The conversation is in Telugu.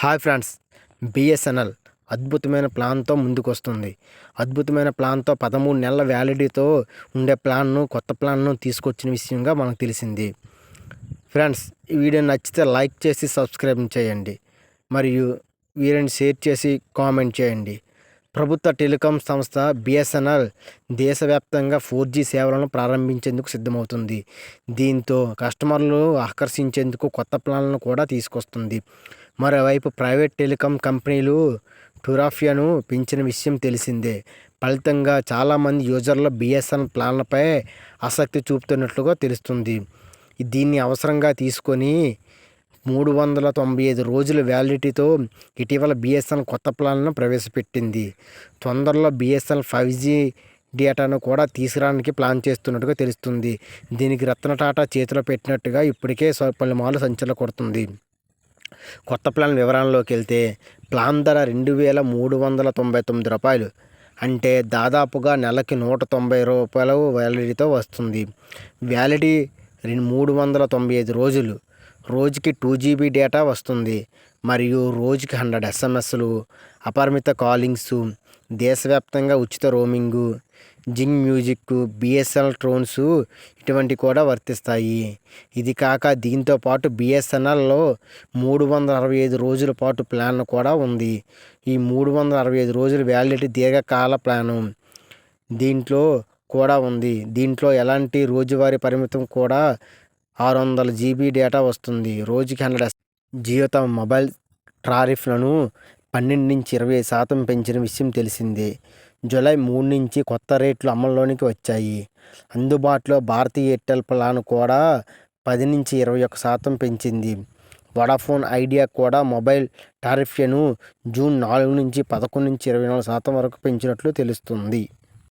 హాయ్ ఫ్రెండ్స్ బిఎస్ఎన్ఎల్ అద్భుతమైన ప్లాన్తో ముందుకొస్తుంది. అద్భుతమైన ప్లాన్తో పదమూడు నెలల వ్యాలిడిటీతో ఉండే ప్లాన్ను కొత్త ప్లాన్ను తీసుకొచ్చిన విషయంగా మనకు తెలిసింది. ఫ్రెండ్స్ ఈ వీడియో నచ్చితే లైక్ చేసి సబ్స్క్రైబ్ చేయండి. మరియు వీరిని షేర్ చేసి కామెంట్ చేయండి. ప్రభుత్వ టెలికాం సంస్థ బిఎస్ఎన్ఎల్ దేశవ్యాప్తంగా ఫోర్ జీ సేవలను ప్రారంభించేందుకు సిద్ధమవుతుంది. దీంతో కస్టమర్లు ఆకర్షించేందుకు కొత్త ప్లాన్లను కూడా తీసుకొస్తుంది. మరోవైపు ప్రైవేట్ టెలికాం కంపెనీలు టురాఫియాను పెంచిన విషయం తెలిసిందే. ఫలితంగా చాలామంది యూజర్లు బిఎస్ఎన్ఎల్ ప్లాన్లపై ఆసక్తి చూపుతున్నట్లుగా తెలుస్తుంది. దీన్ని అవసరంగా తీసుకొని మూడు వందల తొంభై ఐదు రోజుల వ్యాలిడిటీతో ఇటీవల బిఎస్ఎన్ఎల్ కొత్త ప్లాన్ను ప్రవేశపెట్టింది. తొందరలో బిఎస్ఎన్ఎల్ ఫైవ్ జీ డేటాను కూడా తీసుకురావడానికి ప్లాన్ చేస్తున్నట్టుగా తెలుస్తుంది. దీనికి రత్న టాటా చేతిలో పెట్టినట్టుగా ఇప్పటికే పలుమార్లు సంచలన కొడుతుంది. కొత్త ప్లాన్ వివరాల్లోకి వెళ్తే ప్లాన్ ధర రెండు వేల మూడు వందల తొంభై తొమ్మిది రూపాయలు. అంటే దాదాపుగా నెలకి నూట తొంభై రూపాయల వ్యాలిడిటీతో వస్తుంది. వ్యాలిడి రెండు మూడు వందల తొంభై ఐదు రోజులు. రోజుకి టూ జీబీ డేటా వస్తుంది. మరియు రోజుకి హండ్రెడ్ ఎస్ఎంఎస్లు అపరిమిత కాలింగ్స్ దేశవ్యాప్తంగా ఉచిత రోమింగు జింగ్ మ్యూజిక్ బిఎస్ఎన్ఎల్ ట్రోన్స్ ఇటువంటి కూడా వర్తిస్తాయి. ఇది కాక దీంతో పాటు బిఎస్ఎన్ఎల్లో మూడు వందల అరవై ఐదు రోజుల పాటు ప్లాన్ కూడా ఉంది. ఈ మూడు వందల అరవై ఐదు రోజుల వ్యాలిడిటీ దీర్ఘకాల ప్లాను దీంట్లో కూడా ఉంది. దీంట్లో ఎలాంటి రోజువారీ పరిమితం కూడా ఆరు వందల జీబీ డేటా వస్తుంది. రోజుకి హండ్రెడ్ జియో తమ మొబైల్ టారిఫ్లను పన్నెండు నుంచి ఇరవై శాతం పెంచిన విషయం తెలిసిందే. జూలై మూడు నుంచి కొత్త రేట్లు అమల్లోనికి వచ్చాయి. అందుబాటులో భారతీయ ఎయిర్టెల్ ప్లాన్ కూడా పది నుంచి ఇరవై ఒక్క శాతం పెంచింది. వడాఫోన్ ఐడియా కూడా మొబైల్ టారిఫ్ను జూన్ నాలుగు నుంచి పదకొండు నుంచి ఇరవై నాలుగు శాతం వరకు పెంచినట్లు తెలుస్తుంది.